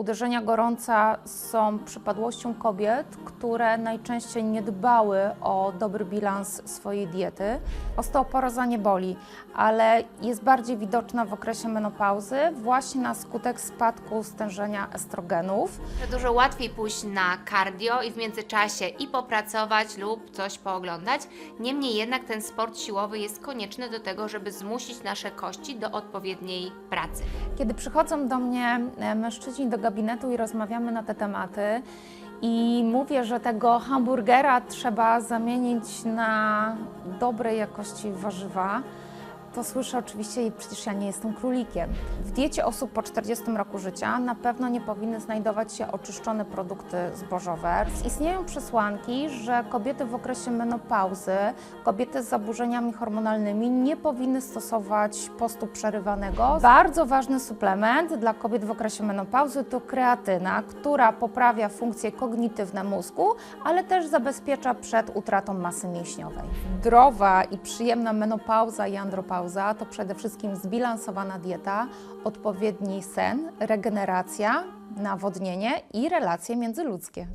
Uderzenia gorąca są przypadłością kobiet, które najczęściej nie dbały o dobry bilans swojej diety. Osteoporoza nie boli, ale jest bardziej widoczna w okresie menopauzy właśnie na skutek spadku stężenia estrogenów. Dużo łatwiej pójść na cardio i w międzyczasie i popracować lub coś pooglądać. Niemniej jednak ten sport siłowy jest konieczny do tego, żeby zmusić nasze kości do odpowiedniej pracy. Kiedy przychodzą do mnie e, mężczyźni do gabinetu i rozmawiamy na te tematy. I mówię, że tego hamburgera trzeba zamienić na dobrej jakości warzywa, to słyszę oczywiście, przecież ja nie jestem królikiem. W diecie osób po 40 roku życia na pewno nie powinny znajdować się oczyszczone produkty zbożowe. Istnieją przesłanki, że kobiety w okresie menopauzy, kobiety z zaburzeniami hormonalnymi nie powinny stosować postu przerywanego. Bardzo ważny suplement dla kobiet w okresie menopauzy to kreatyna, która poprawia funkcje kognitywne mózgu, ale też zabezpiecza przed utratą masy mięśniowej. Zdrowa i przyjemna menopauza i andropauza to przede wszystkim zbilansowana dieta, odpowiedni sen, regeneracja, nawodnienie i relacje międzyludzkie.